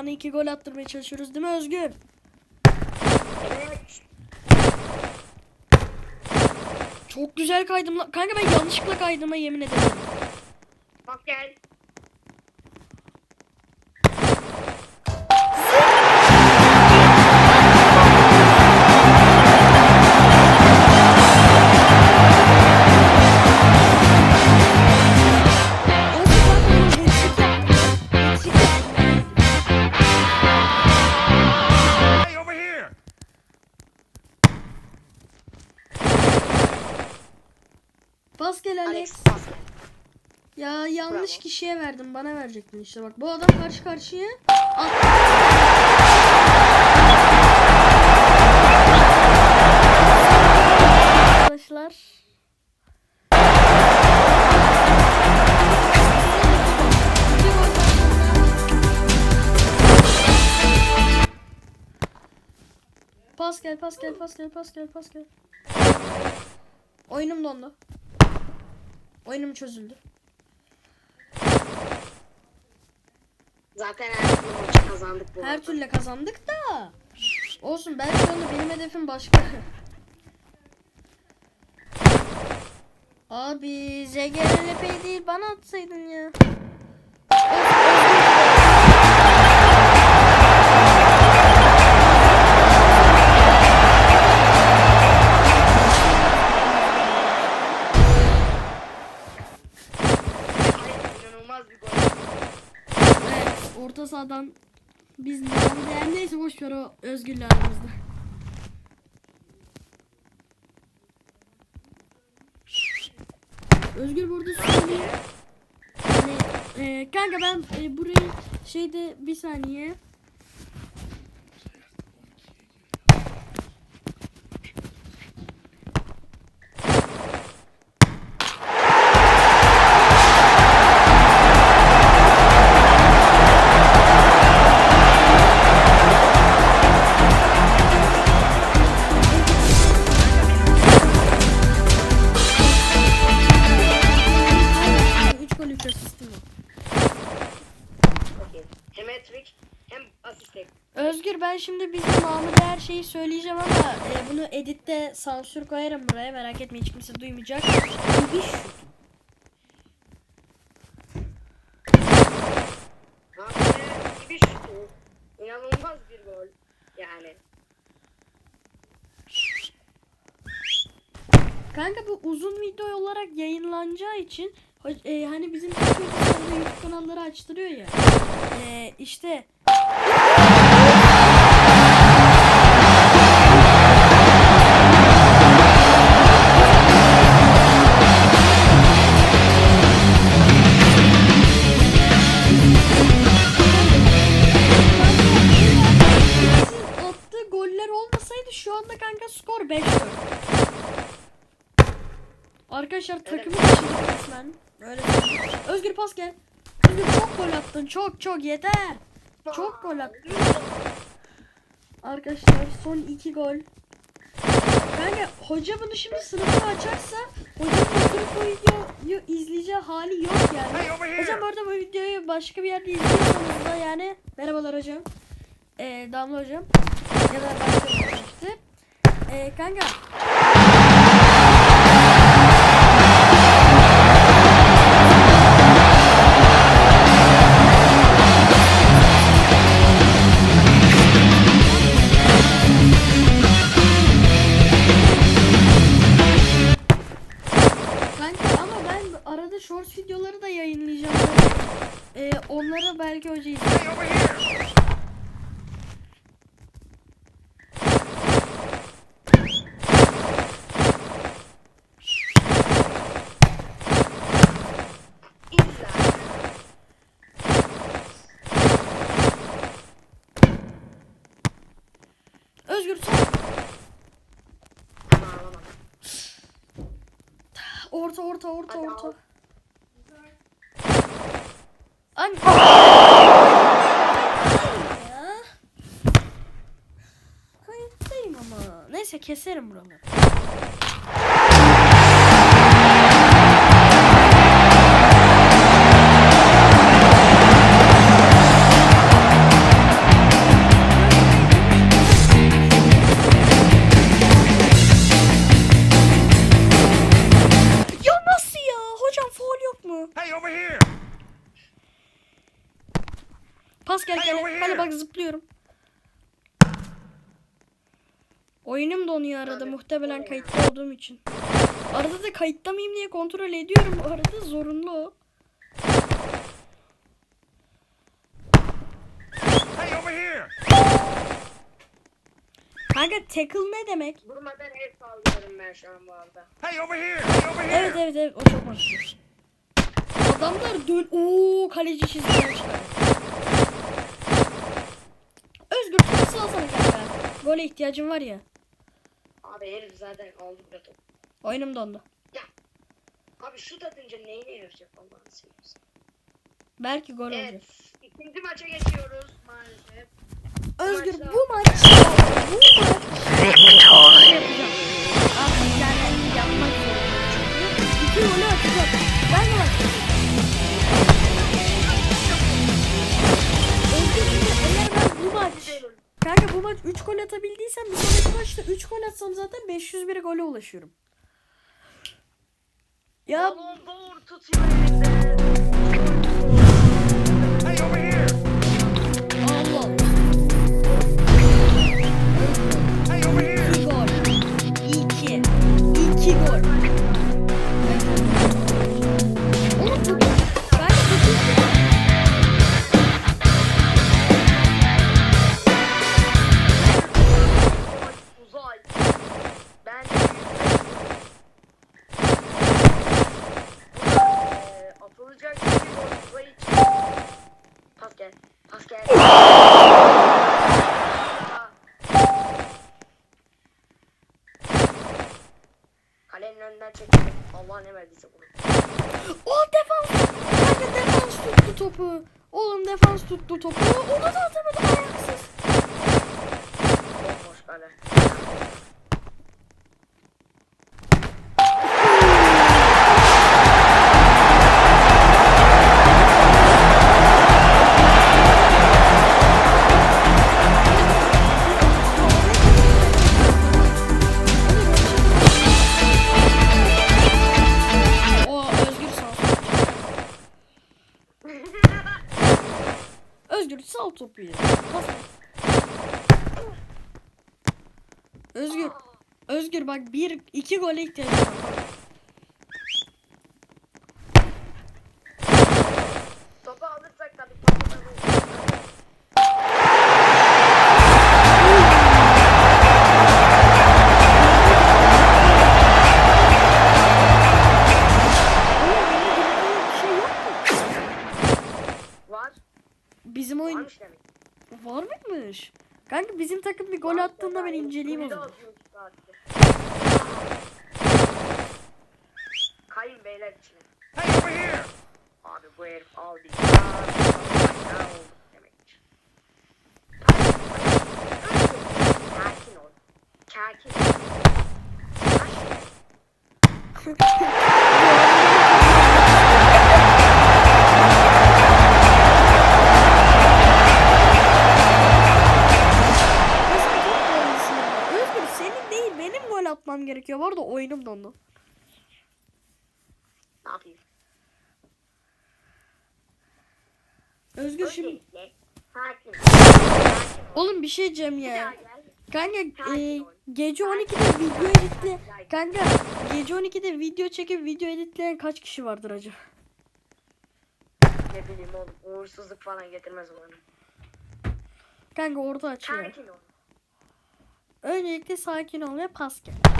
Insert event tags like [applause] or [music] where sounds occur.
tane iki gol attırmaya çalışıyoruz değil mi Özgür? Çok güzel kaydım lan. Kanka ben yanlışlıkla kaydığıma yemin ederim. Bak gel. Pas gel Alex. Alex gel. Ya yanlış Bravo. kişiye verdim. Bana verecektin işte bak. Bu adam karşı karşıya. At. Arkadaşlar. Pas gel, pas gel, pas gel, pas gel, pas gel. Oyunum dondu. Oyunum çözüldü. Zaten her türlü maçı kazandık bu Her türlü kazandık da. Olsun ben şu anda benim hedefim başka. [laughs] Abi ZGRLP değil bana atsaydın ya. Özgür'le. Özgür burada söyleyeyim. Yani, e, kanka ben e, burayı şeyde bir saniye. Ben şimdi bizim Mahmut'a her şeyi söyleyeceğim ama e, bunu editte sansür koyarım buraya merak etme hiç kimse duymayacak. Bir. Yani. Kanka bu uzun video olarak yayınlanacağı için e, hani bizim YouTube kanalları açtırıyor ya. E, işte olmasaydı şu anda kanka skor 5 Arkadaşlar takımı taşıdık resmen. Öyle. Özgür pas gel. Özgür çok gol attın. Çok çok yeter. Çok gol attın. Arkadaşlar son iki gol. Kanka hoca bunu şimdi sınıfta açarsa hocanın bu videoyu izleyeceği hali yok yani. Hocam bu arada bu videoyu başka bir yerde izliyorsanız da yani merhabalar hocam. Ee, Damla hocam. Ya da başka. Ee, kanka arada shorts videoları da yayınlayacağım. Ee, onları belki hoca izler. Hey, over here! İlla. Özgür sen Ama alamam. Orta orta orta Hadi orta. al. An. Kayıttayım ama. Neyse keserim buraları. Pas gel gel. Hadi bak zıplıyorum. Oyunum donuyor arada Abi, muhtemelen kayıtta olduğum için. Arada da kayıtta mıyım diye kontrol ediyorum. Arada zorunlu o. Hey, over here! Kanka tackle ne demek? Durmadan el saldırıyorum ben şu an bu arada. Hey, over here! Hey, over here! Evet evet evet o çok mantıklı. Adamlar dön... Oo kaleci çizgiler. Özgür topu salsana kanka. Gole ihtiyacım var ya. Abi herif zaten aldı bile top. Oyunum dondu. Abi şut atınca neyine yarayacak Allah'ını seversen. Belki gol olacak. Evet. ikinci maça geçiyoruz maalesef. Özgür bu maç bu maç Kanka bu maç 3 gol atabildiysem bir sonraki maçta 3 gol atsam zaten 501 gole ulaşıyorum. Ya Balon doğru tutuyor Uzay için. Pas gel. Pas gel. Kalenin önünden çektim. Allah ne verdiyse bunu. O defans. Kanka defans tuttu topu. Oğlum defans tuttu topu. Onu da atamadım Özgür bak bir iki gole ihtiyacım var. Topu alırsak tabii? Var. Bizim oyun Varmış demek. var mıymış? Kanka bizim takım bir gol attığında ben inceleyeyim o zaman. Kayın beyler içine. Hey, over here! Abi bu herif aldı. Ya, ya oldu demektir. Sakin ol. Sakin ol. [laughs] gol atmam gerekiyor. Bu arada oyunum dondu. Ne yapayım? Özgür şimdi sakin oğlum bir şey diyeceğim ya. Kanka e, gece 12'de video editle kanka gece 12'de video çekip video editleyen kaç kişi vardır acaba? Ne bileyim oğlum uğursuzluk falan getirmez umarım. Kanka orada açıyor. Sakin ol. Öncelikle sakin ol ve pas gel.